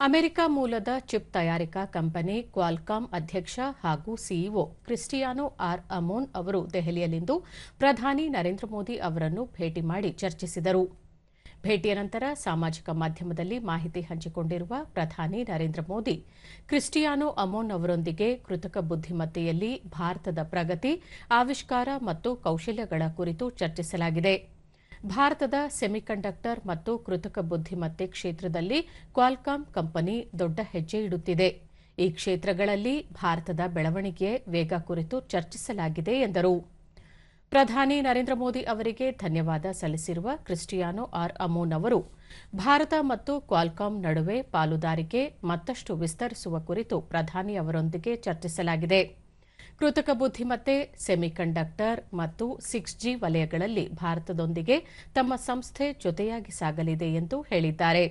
America ಮೂಲದ chip ತಯಾರಿಕಾ company Qualcomm ಅಧ್ಯಕ್ಷ ಹಾಗೂ ಸಿಇಒ ಕ್ರಿಸ್ಟಿಯಾನೋ ಆರ್ ಅಮೋನ್ ಅವರು ದೆಹಲಿಯಲ್ಲಿಂದು ಪ್ರಧಾನಿ ನರೇಂದ್ರ ಮೋದಿ ಅವರನ್ನು ಭೇಟಿ ಮಾಡಿ ಚರ್ಚಿಸಿದರು. ಭೇಟಿಯ ನಂತರ ಸಾಮಾಜಿಕ ಮಾಧ್ಯಮದಲ್ಲಿ ಮಾಹಿತಿ ಹಂಚಿಕೊಂಡಿರುವ ಪ್ರಧಾನಿ ನರೇಂದ್ರ ಮೋದಿ, ಕ್ರಿಸ್ಟಿಯಾನೋ ಅಮೋನ್ ಅವರೊಂದಿಗೆ ಕೃತಕ ಬುದ್ದಿಮತ್ತೆಯಲ್ಲಿ ಭಾರತದ ಪ್ರಗತಿ, ಆವಿಷ್ಕಾರ ಮತ್ತು ಕೌಶಲ್ಯಗಳ ಕುರಿತು ಚರ್ಚಿಸಲಾಗಿದೆ. ಭಾರತದ ಸೆಮಿಕಂಡಕ್ಟರ್ ಮತ್ತು ಕೃತಕ ಬುದ್ದಿಮತ್ತೆ ಕ್ಷೇತ್ರದಲ್ಲಿ ಕ್ವಾಲ್ಕಾಮ್ ಕಂಪನಿ ದೊಡ್ಡ ಹೆಜ್ಜೆ ಇಡುತ್ತಿದೆ. ಈ ಕ್ಷೇತ್ರಗಳಲ್ಲಿ ಭಾರತದ ಬೆಳವಣಿಗೆ ವೇಗ ಕುರಿತು ಚರ್ಚಿಸಲಾಗಿದೆ ಎಂದರು. ಪ್ರಧಾನಿ ನರೇಂದ್ರ ಮೋದಿ ಅವರಿಗೆ ಧನ್ಯವಾದ ಸಲ್ಲಿಸಿರುವ ಕ್ರಿಸ್ಟಿಯಾನೋ ಆರ್ ಅಮೋನ್ ಅವರು, ಭಾರತ ಮತ್ತು ಕ್ವಾಲ್ಕಾಮ್ ನಡುವೆ ಪಾಲುದಾರಿಕೆ ಮತ್ತಷ್ಟು ವಿಸ್ತರಿಸುವ ಕುರಿತು ಪ್ರಧಾನಿ ಅವರೊಂದಿಗೆ ಚರ್ಚಿಸಲಾಗಿದೆ. ಕೃತಕ ಬುದ್ದಿಮತ್ತೆ ಸೆಮಿಕಂಡಕ್ಟರ್ ಮತ್ತು ಸಿಕ್ಸ್ ಜಿ ವಲಯಗಳಲ್ಲಿ ಭಾರತದೊಂದಿಗೆ ತಮ್ಮ ಸಂಸ್ಥೆ ಜೊತೆಯಾಗಿ ಸಾಗಲಿದೆ ಎಂದು ಹೇಳಿದ್ದಾರೆ.